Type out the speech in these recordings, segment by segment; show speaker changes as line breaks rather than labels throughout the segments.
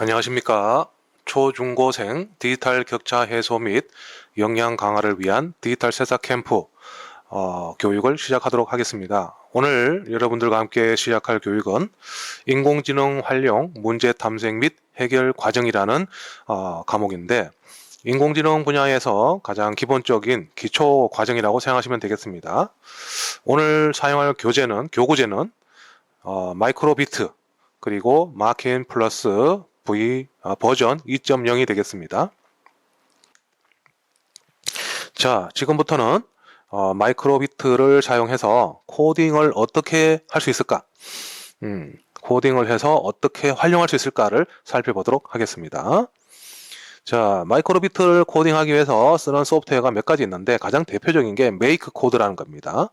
안녕하십니까. 초중고생 디지털 격차 해소 및 역량 강화를 위한 디지털 세사 캠프 어, 교육을 시작하도록 하겠습니다. 오늘 여러분들과 함께 시작할 교육은 인공지능 활용 문제 탐색 및 해결 과정이라는 어, 과목인데 인공지능 분야에서 가장 기본적인 기초 과정이라고 생각하시면 되겠습니다. 오늘 사용할 교재는 교구제는 어, 마이크로비트 그리고 마킨 플러스 V 아, 버전 2.0이 되겠습니다. 자, 지금부터는 어, 마이크로비트를 사용해서 코딩을 어떻게 할 수 있을까? 음, 코딩을 해서 어떻게 활용할 수 있을까를 살펴보도록 하겠습니다. 자, 마이크로비트를 코딩하기 위해서 쓰는 소프트웨어가 몇 가지 있는데 가장 대표적인 게 메이크 코드라는 겁니다.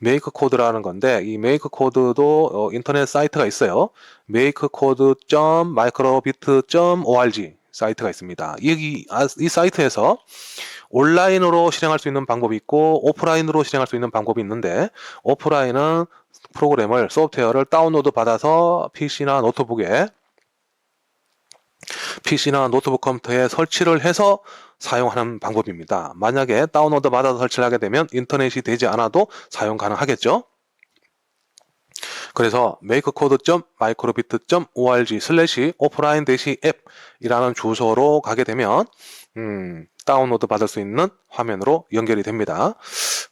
메이크 코드라는 건데 이 메이크 코드도 어, 인터넷 사이트가 있어요. makecode.microbit.org 사이트가 있습니다. 여기 아, 이 사이트에서 온라인으로 실행할 수 있는 방법이 있고 오프라인으로 실행할 수 있는 방법이 있는데 오프라인은 프로그램을 소프트웨어를 다운로드 받아서 PC나 노트북에 PC나 노트북 컴퓨터에 설치를 해서 사용하는 방법입니다. 만약에 다운로드 받아서 설치를 하게 되면 인터넷이 되지 않아도 사용 가능하겠죠. 그래서 makecode.microbit.org 슬래시 오프라인 대시 앱이라는 주소로 가게 되면 음, 다운로드 받을 수 있는 화면으로 연결이 됩니다.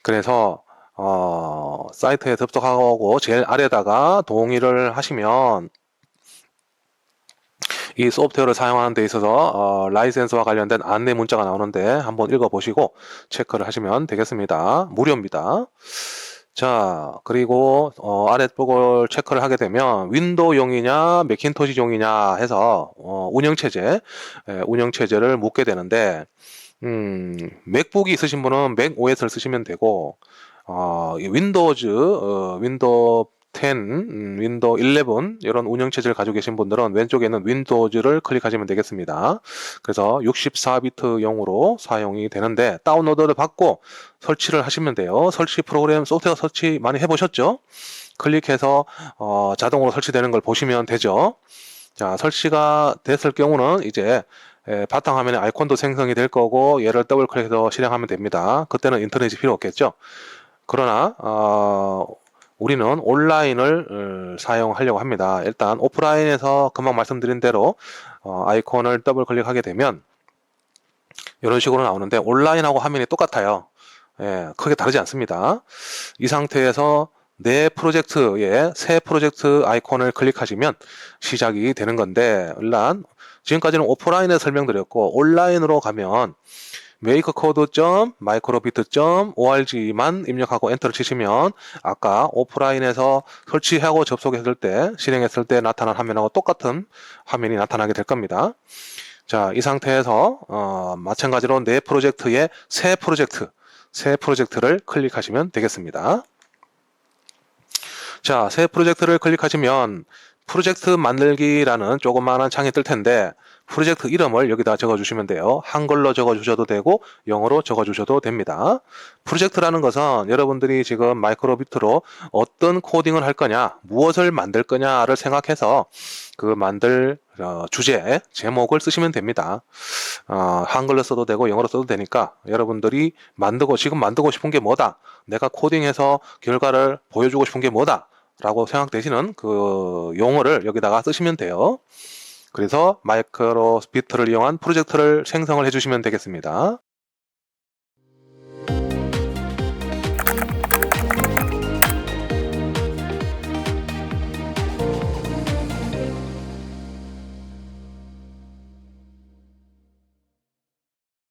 그래서 어, 사이트에 접속하고 제일 아래다가 동의를 하시면 이 소프트웨어를 사용하는 데 있어서 어, 라이센스와 관련된 안내 문자가 나오는데 한번 읽어보시고 체크를 하시면 되겠습니다. 무료입니다. 자, 그리고 어, 아랫부분을 체크를 하게 되면 윈도우용이냐 맥킨토시용이냐 해서 어, 운영체제, 예, 운영체제를 묻게 되는데 음, 맥북이 있으신 분은 맥 OS를 쓰시면 되고 어, 이 윈도우즈, 어, 윈도우 10, 음, 윈도우 11 이런 운영 체제를 가지고 계신 분들은 왼쪽에 있는 윈도우즈를 클릭하시면 되겠습니다. 그래서 64비트용으로 사용이 되는데 다운로드를 받고 설치를 하시면 돼요. 설치 프로그램 소프트웨어 설치 많이 해보셨죠? 클릭해서 어, 자동으로 설치되는 걸 보시면 되죠. 자, 설치가 됐을 경우는 이제 에, 바탕화면에 아이콘도 생성이 될 거고 얘를 더블 클릭해서 실행하면 됩니다. 그때는 인터넷이 필요 없겠죠. 그러나 어, 우리는 온라인을 어, 사용하려고 합니다. 일단 오프라인에서 금방 말씀드린 대로 어, 아이콘을 더블 클릭하게 되면 이런 식으로 나오는데 온라인하고 화면이 똑같아요. 예, 크게 다르지 않습니다. 이 상태에서 내 프로젝트에 새 프로젝트 아이콘을 클릭하시면 시작이 되는 건데 일단 지금까지는 오프라인에 설명드렸고 온라인으로 가면 makecode.microbit.org만 입력하고 엔터를 치시면 아까 오프라인에서 설치하고 접속했을 때 실행했을 때 나타난 화면하고 똑같은 화면이 나타나게 될 겁니다. 자, 이 상태에서 어, 마찬가지로 내 프로젝트의 새 프로젝트, 새 프로젝트를 클릭하시면 되겠습니다. 자, 새 프로젝트를 클릭하시면 프로젝트 만들기라는 조그마한 창이 뜰 텐데 프로젝트 이름을 여기다 적어주시면 돼요. 한글로 적어주셔도 되고 영어로 적어주셔도 됩니다. 프로젝트라는 것은 여러분들이 지금 마이크로비트로 어떤 코딩을 할 거냐, 무엇을 만들 거냐를 생각해서 그 만들 어, 주제, 제목을 쓰시면 됩니다. 어, 한글로 써도 되고 영어로 써도 되니까 여러분들이 만들고 지금 만들고 싶은 게 뭐다, 내가 코딩해서 결과를 보여주고 싶은 게 뭐다. 라고 생각되시는 그 용어를 여기다가 쓰시면 돼요. 그래서 마이크로 비트를 이용한 프로젝트를 생성을 해주시면 되겠습니다.